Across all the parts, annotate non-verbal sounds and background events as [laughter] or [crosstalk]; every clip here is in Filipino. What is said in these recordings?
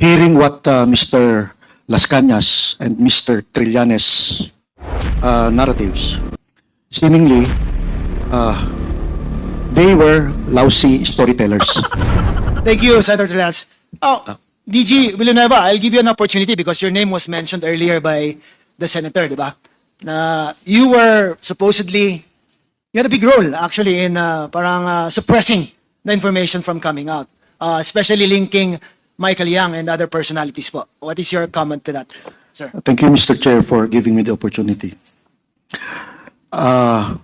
hearing what uh, Mr. Las Cañas and Mr. Trillanes uh, narratives, seemingly uh, they were lousy storytellers. [laughs] Thank you, Senator Trillanes. Oh, DG Villanueva, I'll give you an opportunity because your name was mentioned earlier by the senator, di ba? Na you were supposedly, you had a big role actually in uh, parang uh, suppressing the information from coming out, uh, especially linking Michael Young and other personalities po. What is your comment to that, sir? Thank you, Mr. Chair, for giving me the opportunity. Uh,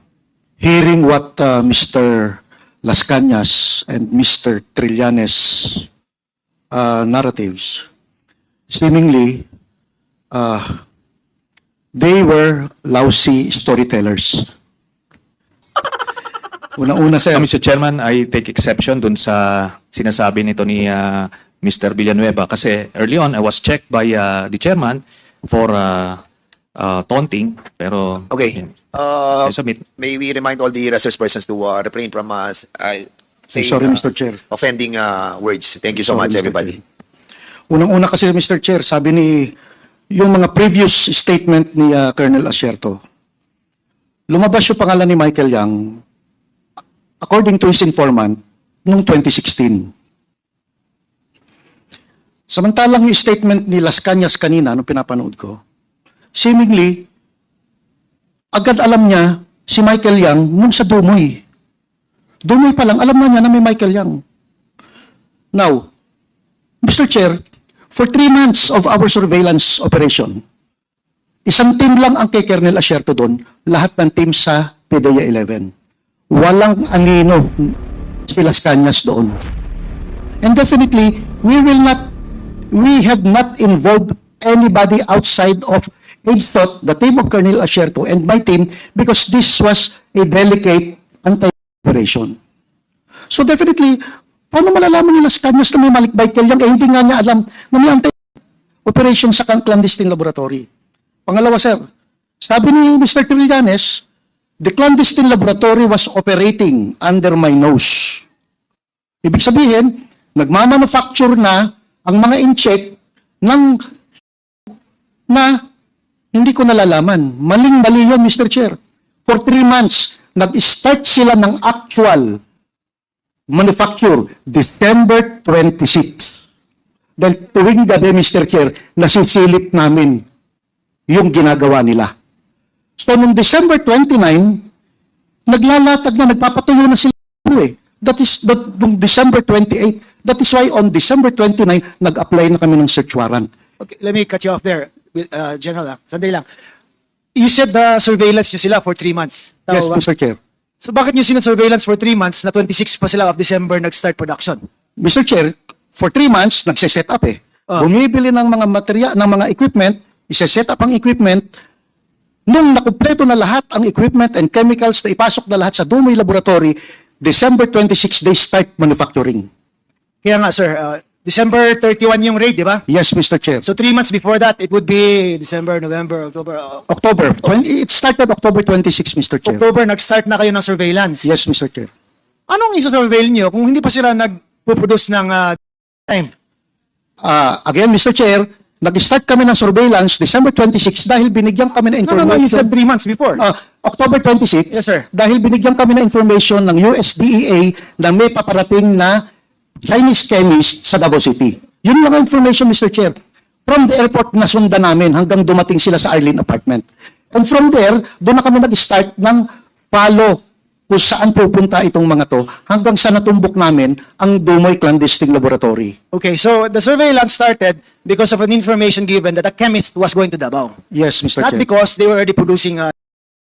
hearing what uh, Mr. Las Cañas and Mr. Trillanes uh, narratives, seemingly uh, they were lousy storytellers. [laughs] Una-una, sir. Uh, Mr. Chairman, I take exception dun sa sinasabi nito ni uh, Mr. Villanueva kasi early on I was checked by uh, the chairman for uh, uh, taunting pero Okay. yun, Uh, I submit. may we remind all the resource persons to uh, refrain from uh, s- uh, saying, sorry, uh, Mr. Chair. offending uh, words. Thank you so Sorry, much, Mr. everybody. Unang-una kasi, Mr. Chair, sabi ni yung mga previous statement ni uh, Colonel Asierto, lumabas yung pangalan ni Michael Young according to his informant noong 2016. Samantalang yung statement ni Las Cañas kanina, nung pinapanood ko, seemingly, agad alam niya si Michael Young nung sa Dumoy. Dumoy pa lang, alam na niya na may Michael Young. Now, Mr. Chair, for three months of our surveillance operation, isang team lang ang kay Colonel Asierto doon, lahat ng team sa PDEA 11. Walang anino si Las Cañas doon. And definitely, we will not, we have not involved anybody outside of ASOT, the team of Colonel Asierto and my team, because this was a delicate anti-operation. So definitely, paano malalaman ni Las Cañas na may malikbay yan? Eh, hindi nga niya alam na may anti-operation sa clandestine laboratory. Pangalawa, sir, sabi ni Mr. Trillanes, the clandestine laboratory was operating under my nose. Ibig sabihin, nagmamanufacture na ang mga in-check ng na hindi ko nalalaman. Maling-mali yun, Mr. Chair. For three months, nag-start sila ng actual manufacture December 26. Dahil tuwing gabi, Mr. Chair, nasisilip namin yung ginagawa nila. So, noong December 29, naglalatag na, nagpapatuyo na sila eh. That is, that, noong December 28, that is why on December 29, nag-apply na kami ng search warrant. Okay, let me cut you off there, uh, General. ah. Sandali lang. You said the surveillance nyo sila for three months. Tama Yes, ba? Mr. Chair. So bakit nyo surveillance for three months na 26 pa sila of December nag-start production? Mr. Chair, for three months, nagse-set up eh. Ah. Bumibili ng mga material, ng mga equipment, isa-set up ang equipment, nung nakumpleto na lahat ang equipment and chemicals na ipasok na lahat sa Dumoy Laboratory, December 26, they start manufacturing. Kaya nga, sir, uh, December 31 yung raid, di ba? Yes, Mr. Chair. So three months before that, it would be December, November, October. uh, October. 20, it started October 26, Mr. Chair. October, nag-start na kayo ng surveillance. Yes, Mr. Chair. Anong isa-surveil nyo kung hindi pa sila nag-produce ng uh, time? Ah, again, Mr. Chair, nag-start kami ng surveillance December 26 dahil binigyan kami ng No, no, no, you information. said three months before. Ah, October 26. Yes, sir. Dahil binigyan kami ng information ng USDEA na may paparating na Chinese chemist sa Davao City. Yun lang ang information, Mr. Chair. From the airport, nasundan namin hanggang dumating sila sa Arlene apartment. And from there, doon na kami nag-start ng follow kung saan pupunta itong mga to hanggang sa natumbok namin ang Dumoy Clandestine Laboratory. Okay, so the surveillance started because of an information given that a chemist was going to Davao. Yes, Mr. Not Chair. because they were already producing uh,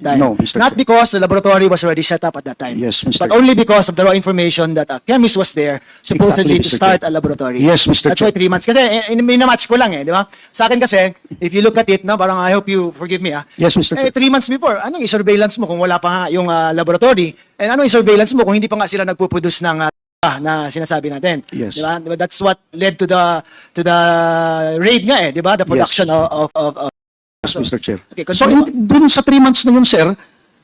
time. No, Mr. Not because the laboratory was already set up at that time. Yes, Mr. But only because of the raw information that a chemist was there supposedly Exactly, to start a laboratory. Yes, Mr. That's why three months. Kasi eh, eh, minamatch ko lang eh, di ba? Sa akin kasi, if you look at it, no, parang I hope you forgive me ah. Yes, Mr. Eh, three months before, anong i-surveillance mo kung wala pa nga yung ah, laboratory? And anong i-surveillance mo kung hindi pa nga sila nagpo-produce ng ah, na sinasabi natin. Yes. Di ba? Di ba? That's what led to the to the raid nga eh, di ba? The production of, of, of Yes, Mr. Chair. Okay, so, in, dun sa three months na yun, sir,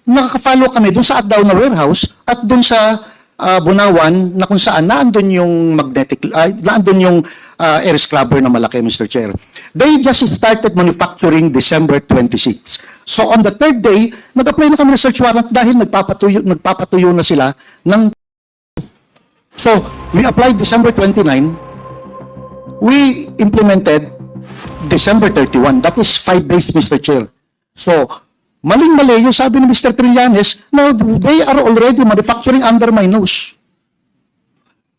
nakaka-follow kami dun sa Atdaw na warehouse at dun sa ah, Bunawan na kung saan naandun yung magnetic, ay, naandun yung uh, air scrubber na malaki, Mr. Chair. They just started manufacturing December 26. So on the third day, nag-apply na kami ng search warrant dahil nagpapatuyo, nagpapatuyo na sila ng... So, we applied December 29, we implemented December 31. That is five days, Mr. Chair. So, maling-mali yung sabi ni Mr. Trillanes, no, they are already manufacturing under my nose.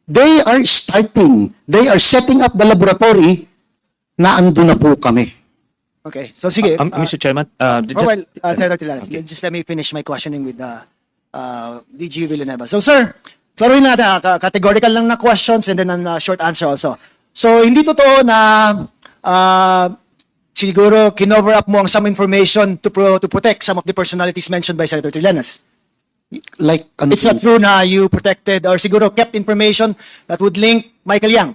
They are starting, they are setting up the laboratory na ando na po kami. Okay. So sige. Um, uh, Mr. Chairman, uh, Oh, well, just- uh, Senator Trillanes, just let me finish my questioning with uh, uh, DG Villanueva. So, sir, klaruhin natin, ka- categorical lang na questions and then a short answer also. So, hindi totoo na uh, siguro kinover up mo ang some information to pro to protect some of the personalities mentioned by Senator Trillanes. Like, ano It's not true na you protected or siguro kept information that would link Michael Yang.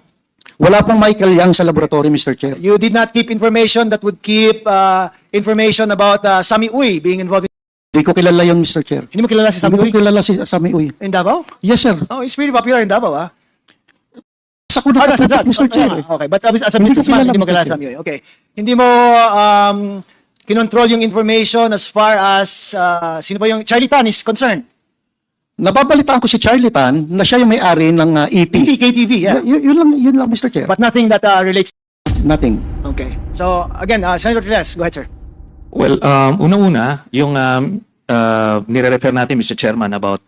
Wala pang Michael Yang sa laboratory, Mr. Chair. You did not keep information that would keep uh, information about uh, Sami Uy being involved. In, Hindi ko kilala yun, Mr. Chair. hindi mo kilala si Sami Hindi Uy ko kilala si Sami Uy. in Davao? Yes, sir. Oh, it's pretty popular in Davao, ah. Sa ko Ah, nasa nakatutok, drugs. Mr. Chair. Okay, but as, as a businessman, kilala, hindi mo sa MUA. Okay. Hindi mo um, kinontrol yung information as far as uh, sino ba yung Charlie Tan is concerned. Nababalitaan ko si Charlie Tan na siya yung may-ari ng uh, EP. Hindi KTV, yeah. Y- yun lang, yun lang, Mr. Chair. But nothing that uh, relates. Nothing. Okay. So, again, uh, Senator Trillanes, go ahead, sir. Well, um, una-una, yung um, uh, nire-refer natin, Mr. Chairman, about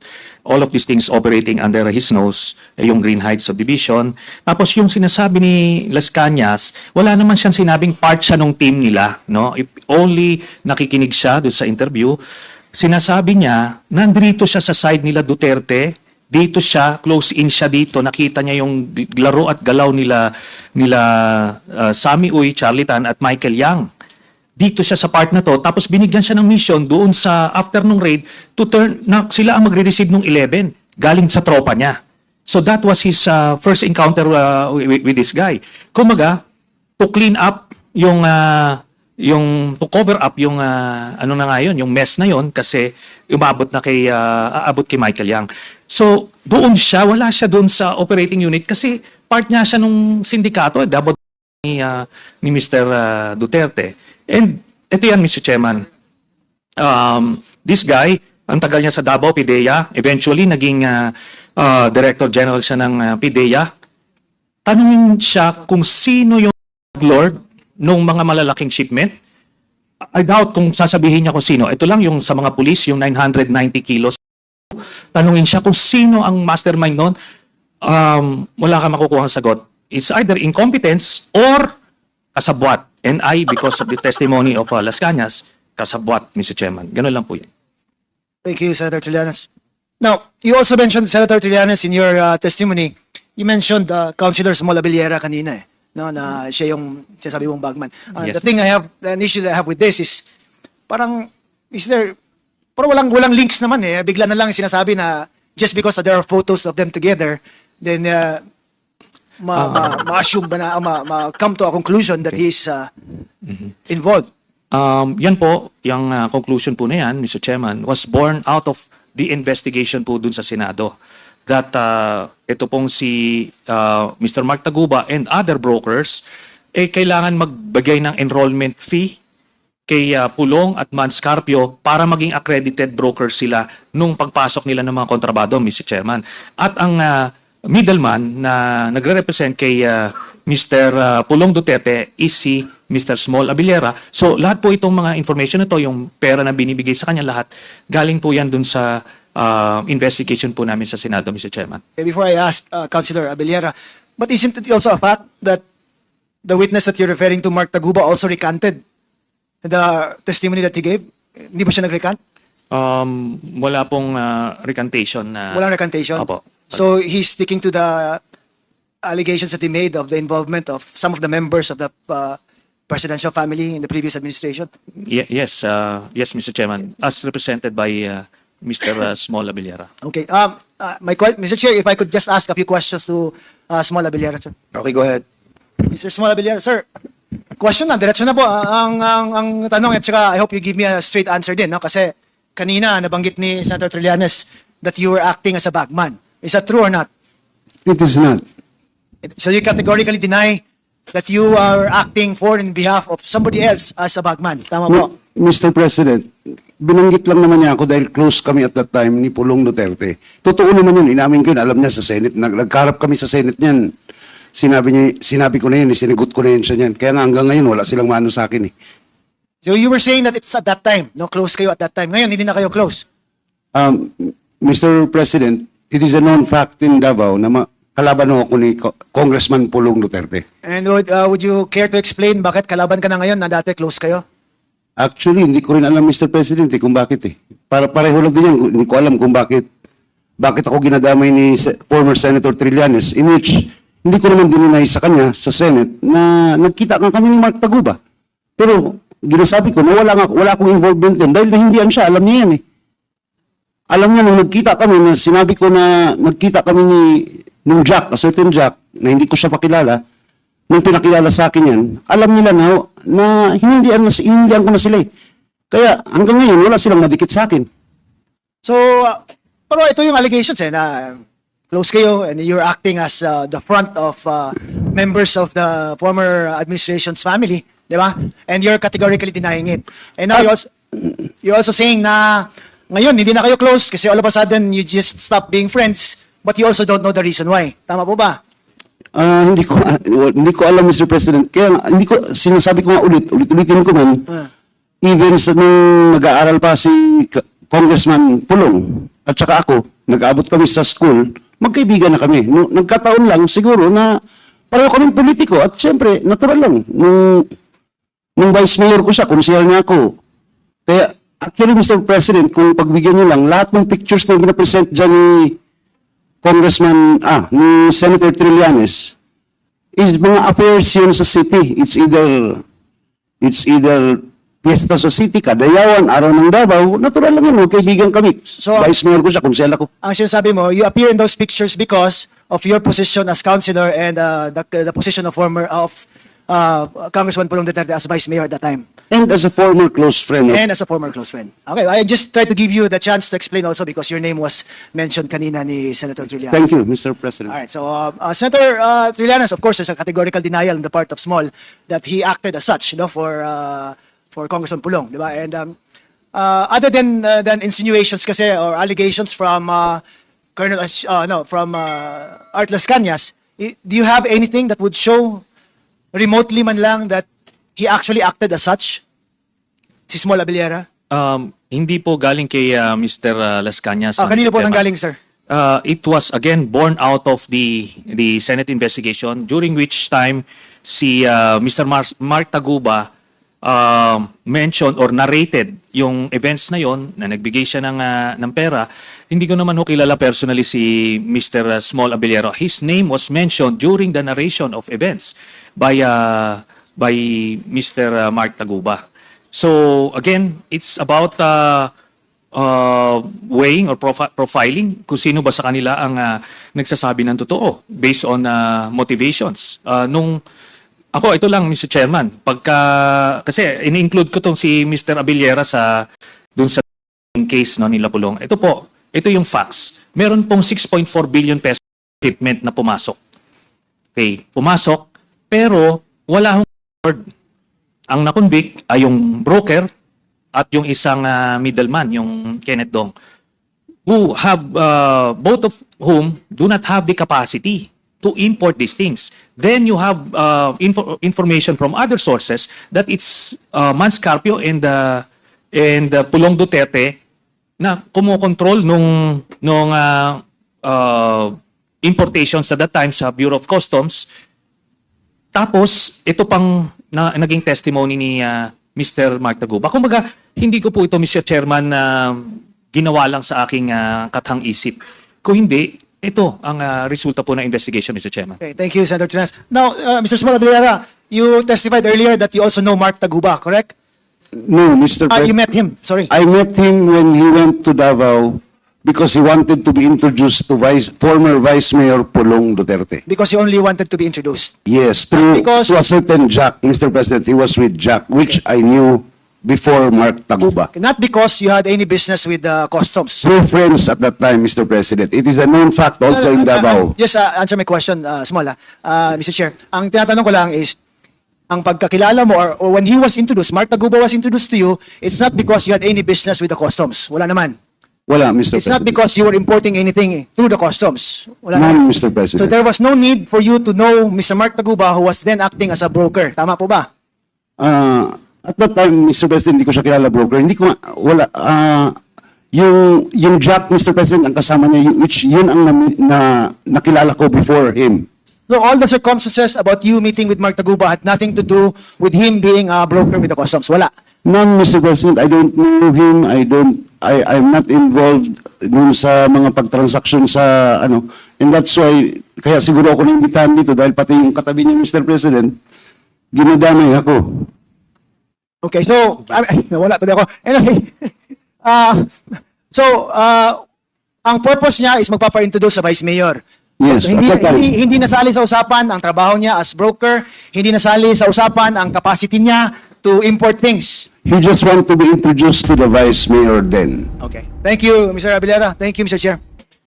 all of these things operating under his nose, eh, yung Green Heights subdivision. Tapos yung sinasabi ni Las Cañas, wala naman siyang sinabing part siya ng team nila. No? If only nakikinig siya doon sa interview, sinasabi niya, nandito siya sa side nila Duterte, dito siya, close in siya dito, nakita niya yung laro at galaw nila nila uh, Sami Uy, Charlie Tan at Michael Yang dito siya sa part na to tapos binigyan siya ng mission doon sa after nung raid to turn na sila ang magre-receive nung 11 galing sa tropa niya. So that was his uh, first encounter uh, with, with this guy. Kumaga to clean up yung uh, yung to cover up yung uh, ano na nga yun, yung mess na yun kasi umabot na kay uh, aabot kay Michael Yang. So doon siya, wala siya doon sa operating unit kasi part niya siya nung sindikato, eh, double ni, uh, ni Mr. uh, Duterte. And ito yan, Mr. Chairman. Um, this guy, ang tagal niya sa Davao, PIDEA, eventually naging uh, uh, Director General siya ng uh, PIDEA. Tanungin siya kung sino yung lord nung mga malalaking shipment. I doubt kung sasabihin niya kung sino. Ito lang yung sa mga pulis, yung 990 kilos. Tanungin siya kung sino ang mastermind noon. Um, wala ka makukuha ng sagot. It's either incompetence or kasabwat. And I, because of the testimony of uh, Las Cañas, kasabwat, Mr. Chairman. Ganun lang po yun. Thank you, Senator Trillanes. Now, you also mentioned, Senator Trillanes, in your uh, testimony, you mentioned uh, Councilor Mola Villera kanina eh, no, na siya yung sinasabi mong bagman. Uh, Yes. The thing I have, an issue that I have with this is, parang, is there, parang walang, walang links naman eh. Bigla na lang sinasabi na just because there are photos of them together, then uh, ma, ma, ma-assume ba na, ma, ma, come to a conclusion that he's uh, involved. Um, yan po, yung uh, conclusion po na yan, Mr. Chairman, was born out of the investigation po dun sa Senado. That uh, ito pong si uh, Mr. Mark Taguba and other brokers, eh kailangan magbigay ng enrollment fee kay uh, Pulong at Manscarpio para maging accredited broker sila nung pagpasok nila ng mga kontrabado, Mr. Chairman. At ang uh, middleman na nagre-represent kay uh, Mr. uh, Pulong Duterte is si Mr. Small Abiliera. So lahat po itong mga information na to, yung pera na binibigay sa kanya lahat, galing po yan dun sa uh, investigation po namin sa Senado, Mr. Chairman. Before I ask uh, Councilor Abellera, but isn't it also a fact that the witness that you're referring to, Mark Taguba, also recanted the testimony that he gave? Hindi ba siya nag-recant? Um, wala pong uh, recantation na... Walang recantation? Opo. So he's sticking to the allegations that he made of the involvement of some of the members of the uh, presidential family in the previous administration? Ye- yes, uh, yes, Mr. Chairman, as represented by uh, Mr. uh, Small Abiliera. Okay. Um, uh, my que- Mr. Chair, if I could just ask a few questions to uh, Small Abellera, sir. Okay, go ahead. Mr. Small Abellera, sir. Question na, diretso na po. Ah, Ang, ang, ang tanong, at saka I hope you give me a straight answer din, no? Kasi kanina, nabanggit ni Senator Trillanes that you were acting as a bagman. Is that true or not? It is not. So you categorically deny that you are acting for in behalf of somebody else as a bagman. Tama po. Mr. President, binanggit lang naman niya ako dahil close kami at that time ni Pulong Duterte. Totoo naman yun, inamin ko yun, alam niya sa Senate. Nag nagkarap kami sa Senate niyan. Sinabi niya, sinabi ko na yun, sinigot ko na yun siya niyan. Kaya nga hanggang ngayon, wala silang mano sa akin eh. So you were saying that it's at that time. No, close kayo at that time. Ngayon, hindi na kayo close. Um, Mr. President, it is a known fact in Davao na kalaban ho ako ni Co- Congressman Pulong Duterte. And would, uh, would you care to explain bakit kalaban ka na ngayon na dati close kayo? Actually, hindi ko rin alam, Mr. President, eh, kung bakit eh. Para pareho lang din yan. Hindi ko alam kung bakit. Bakit ako ginadamay ni Se- former Senator Trillanes in which hindi ko naman dininay sa kanya sa Senate na nagkita nga kami ni Mark Taguba. Pero ginasabi ko na wala, nga, wala akong involvement din dahil nahindihan siya. Alam niya yan eh. Alam niya nung nagkita kami na sinabi ko na nagkita kami ni nung Jack, a certain Jack, na hindi ko siya pakilala, nung pinakilala sa akin yan, alam nila na, na hinindihan, na, hinindihan ko na sila eh. Kaya hanggang ngayon, wala silang nadikit sa akin. So, uh, pero ito yung allegations eh, na close kayo and you're acting as uh, the front of uh, members of the former administration's family, di ba? And you're categorically denying it. And now you're also, you're also saying na ngayon, hindi na kayo close kasi all of a sudden you just stop being friends but you also don't know the reason why. Tama po ba? Ah, hindi ko hindi ko alam Mr. President. Kaya nga, hindi ko sinasabi ko nga ulit, ulit-ulitin ko man. Ah. Even sa nung nag-aaral pa si K- Congressman Pulong at saka ako, nag-aabot kami sa school, magkaibigan na kami. No, nagkataon lang siguro na pareho kami politiko at siyempre natural lang nung nung vice mayor ko siya, konsehal niya ako. Kaya actually Mr. President, kung pagbigyan niyo lang lahat ng pictures na gina-present dyan ni Congressman, ah, ni Senator Trillanes, is mga affairs yun sa city. It's either, it's either piyesta sa city, kadayawan, araw ng Davao, natural lang yun, kaibigan kami. So- Vice Mayor ko siya, konsel ako. Ang sinasabi mo, you appear in those pictures because of your position as councilor and uh, the, the position of former of uh, Congressman Pulong Duterte as vice mayor at that time. And as a former close friend of And as a former close friend. Okay, I just try to give you the chance to explain also because your name was mentioned kanina ni Senator Trillanes. Thank you, Mr. President. All right, so uh, uh, Senator uh, Trillanes, of course, there's a categorical denial on the part of Small that he acted as such, you know, for uh, for Congressman Pulong, di ba? And um, uh, other than uh, than insinuations kasi or allegations from uh, Colonel uh, no, from uh, Art Las Cañas, do you have anything that would show remotely man lang that he actually acted as such? Si Small Abiliera? Um, hindi po galing kay uh, Mr. uh, Las Cañas. Ah, kanino po. Chairman. nanggaling, sir? Uh, it was again born out of the the Senate investigation during which time si uh, Mr. Mars, Mark Taguba um, mentioned or narrated yung events na yon na nagbigay siya ng uh, ng pera. Hindi ko naman ho kilala personally si Mr. Small Abellero. His name was mentioned during the narration of events by uh, by Mr. Mark Taguba. So again, it's about uh, uh, weighing or profi- profiling kung sino ba sa kanila ang uh, nagsasabi ng totoo based on uh, motivations. Uh, nung ako, ito lang, Mr. Chairman, pagka, kasi ini-include ko tong si Mr. Abiliera sa, dun sa case no, nila Pulong. Ito po, ito yung facts. Meron pong 6.4 billion peso shipment na pumasok. Okay, pumasok, pero wala hong record. Ang nakonvict ay yung broker at yung isang ah, middleman, yung Kenneth Dong, who have, uh, both of whom do not have the capacity to import these things. Then you have uh, info- information from other sources that it's uh, Manscarpio and the and the Pulong Duterte na kumokontrol nung nung uh, uh, importations at that time sa Bureau of Customs tapos, ito pang na, naging testimony ni ah, Mr. Mark Taguba. Kumbaga, hindi ko po ito, Mr. Chairman, na ginawa lang sa aking ah, katang isip. Kung hindi, ito ang ah, resulta po ng investigation, Mr. Chairman. Okay, thank you, Senator Trillanes. Now, uh, Mr. Small Abiliera, you testified earlier that you also know Mark Taguba, correct? No, Mr. Ah, you met him, sorry. I met him when he went to Davao because he wanted to be introduced to Vice, former Vice Mayor Pulong Duterte. Because you only wanted to be introduced. Yes, through Because- to a certain Jack, Mr. President, he was with Jack, which I knew before Mark Taguba. Not because you had any business with the customs. We're friends at that time, Mr. President. It is a known fact also in Uh, uh, uh, Davao. Just uh, answer my question, uh, small ah. Uh, Mr. Chair, ang tinatanong ko lang is, ang pagkakilala mo or, or when he was introduced, Mark Taguba was introduced to you, it's not because you had any business with the customs. Wala naman. Wala, Mr. It's not President. because you were importing anything through the customs. Wala None. Mr. So President. there was no need for you to know Mr. Mark Taguba who was then acting as a broker. Tama po ba? Ah, at that time, Mr. President, hindi ko siya kilala broker. Hindi ko, wala, ah, yung, yung Jack, Mr. President, ang kasama niya, yung- which yun ang na, na, nakilala ko before him. So all the circumstances about you meeting with Mark Taguba had nothing to do with him being a broker with the customs. Wala. None, Mr. President. I don't know him. I don't, I, I'm not involved dun sa mga pagtransaksyon sa, ano, and that's why, kaya siguro ako naimbitahan dito dahil pati yung katabi niya, Mr. President, ginadamay ako. Okay, so, ay, [laughs] ay, nawala tuloy ako. Anyway, uh, [laughs] so, uh, ang purpose niya is magpapa-introduce sa Vice Mayor. Yes, So, hindi, hindi, hindi nasali sa usapan ang trabaho niya as broker, hindi nasali sa usapan ang capacity niya to import things. He just want to be introduced to the Vice Mayor then. Okay. Thank you, Mr. Abilera. Thank you, Mr. Chair.